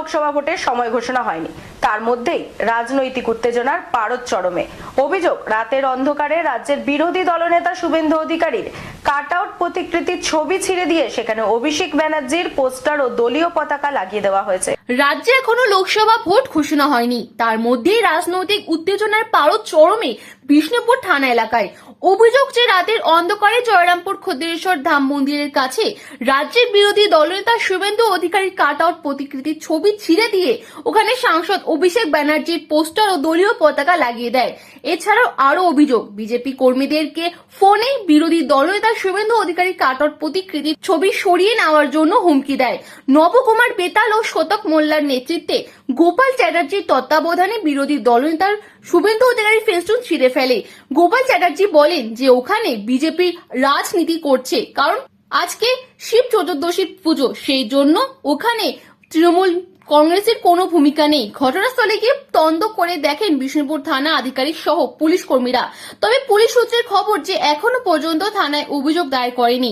লোকসভা ভোটের সময় ঘোষণা হয়নি। তার মধ্যেই রাজনৈতিক উত্তেজনার পারদ চরমে। অভিযোগ, রাতের অন্ধকারে রাজ্যের বিরোধী দলনেতা শুভেন্দু অধিকারীর কাট আউট প্রতিকৃতির ছবি ছিঁড়ে দিয়ে সেখানে অভিষেক ব্যানার্জির পোস্টার ও দলীয় পতাকা লাগিয়ে দেওয়া হয়েছে। রাজ্যে এখনও লোকসভা ভোট ঘোষণা হয়নি। তার মধ্যেই রাজনৈতিক উত্তেজনার পারদ চরমে বিষ্ণুপুর থানা এলাকায়। অভিযোগ যে রাতের অন্ধকারে জয়রামপুর খদ্দেশ্বর ধাম মন্দিরের কাছে রাজ্যের বিরোধী দলনেতা শুভেন্দু অধিকারীর কাট আউট প্রতিকৃতির ছবি ছিঁড়ে দিয়ে ওখানে সাংসদ অভিষেক ব্যানার্জির পোস্টার ও দলীয় পতাকা লাগিয়ে দেয়। এছাড়াও আরও অভিযোগ, বিজেপি কর্মীদেরকে ফোনে বিরোধী দলনেতা শুভেন্দু অধিকারী কাট আউট প্রতিকৃতির ছবি সরিয়ে নেওয়ার জন্য হুমকি দেয়। নবকুমার বেতাল ও শতক মোল্লার নেতৃত্বে গোপাল চ্যাটার্জির তত্ত্বাবধানে বিরোধী দলনেতার শুভেন্দু অধিকারী ফেস্টুন ছিঁড়ে ফেলে। গোপাল চ্যাটার্জি বলেন যে ওখানে বিজেপি রাজনীতি করছে, কারণ আজকে শিব চতুর্দশীর পুজো, সেই জন্য ওখানে তৃণমূল কংগ্রেসের কোনো ভূমিকা নেই ঘটনাস্থলে গিয়ে তন্দ করে দেখেন বিষ্ণুপুর থানা আধিকারিক সহ পুলিশ কর্মীরা তবে পুলিশ সূত্রের খবর যে এখনো পর্যন্ত থানায় অভিযোগ দায়ের করেনি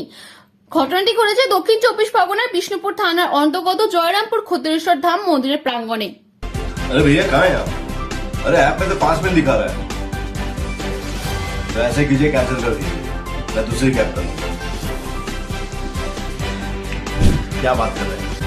ঘটনাটি ঘটেছে দক্ষিণ চব্বিশ পরগনার বিষ্ণুপুর থানার অন্তর্গত জয়রামপুর খদ্দেশ্বর ধাম মন্দিরের প্রাঙ্গণে अरे भैया कहाँ हैं आप अरे ऐप में तो पांच मिनट दिखा रहा है तो ऐसे कीजिए कैंसिल कर दीजिए मैं दूसरी कैब कर लूंगा क्या बात कर रहे हैं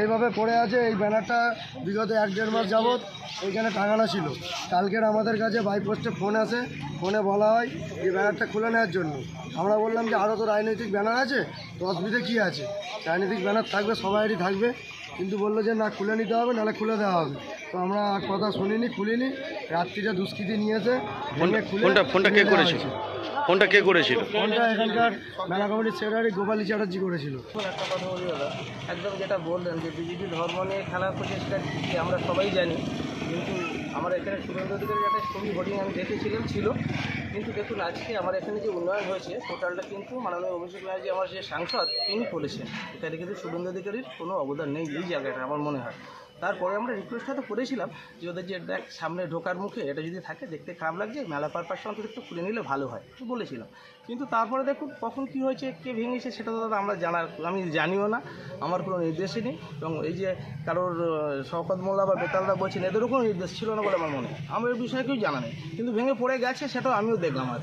এইভাবে পড়ে আছে এই ব্যানারটা বিগত এক দেড় মাস যাবৎ এইখানে টাঙানো ছিল। কালকের আমাদের কাছে বাইপোস্টে ফোন আসে ফোনে বলা হয় এই ব্যানারটা খুলে নেওয়ার জন্য। আমরা বললাম যে আরও তো রাজনৈতিক ব্যানার আছে তো অসুবিধা কী আছে? রাজনৈতিক ব্যানার থাকবে সবাইরই থাকবে কিন্তু বলল যে না খুলে নিতে হবে নাহলে খুলে দেওয়া হবে। তো আমরা আর কথা শুনিনি খুলিনি রাত্রিটা দুষ্কৃতি নিয়েছে ফোনটা ফোনটা কে হয়েছে। ফোনটা কে করেছিল? ফোনটা এখানকার মেলা কমিটির সেক্রেটারি গোপালী চ্যাটার্জি করেছিল। একটা কথা বলি দাদা। একদম যেটা বললেন যে বিজেপি ধর্ম নিয়ে খেলার প্রচেষ্টা কি আমরা সবাই জানি কিন্তু আমার এখানে সুরেন্দ্র অধিকারীর একটা ছবি হোর্ডিং আমি দেখেছিলাম ছিল। কিন্তু দেখুন আজকে আমার এখানে যে উন্নয়ন হয়েছে টোটালটা কিন্তু মাননীয় অভিষেক ব্যানার্জি আমার যে সাংসদ তিনি করেছেন। এখানে কিন্তু শুভেন্দু অধিকারীর কোনো অবদান নেই এই জায়গাটা আমার মনে হয়। তারপরে আমরা রিকোয়েস্টটা তো করেছিলাম যে ওদের যে দেখ, সামনে ঢোকার মুখে এটা যদি থাকে, দেখতে খারাপ লাগছে, মেলা পারপাসটা অন্তত একটু খুলে নিলে ভালো হয় বলেছিলাম। কিন্তু তারপরে দেখুন, কখন কী হয়েছে, কে ভেঙেছে, সেটা তো দাদা আমরা জানার, আমি জানিও না, আমার কোনো নির্দেশই নেই। এবং এই যে কারোর শওকত মোল্লা বা বেতালরা বলছেন, এদেরও কোনো নির্দেশ ছিল না বলে আমার মনে আমার এই বিষয়ে কেউ জানা নেই। কিন্তু ভেঙে পড়ে গেছে, সেটাও আমিও দেখলাম আর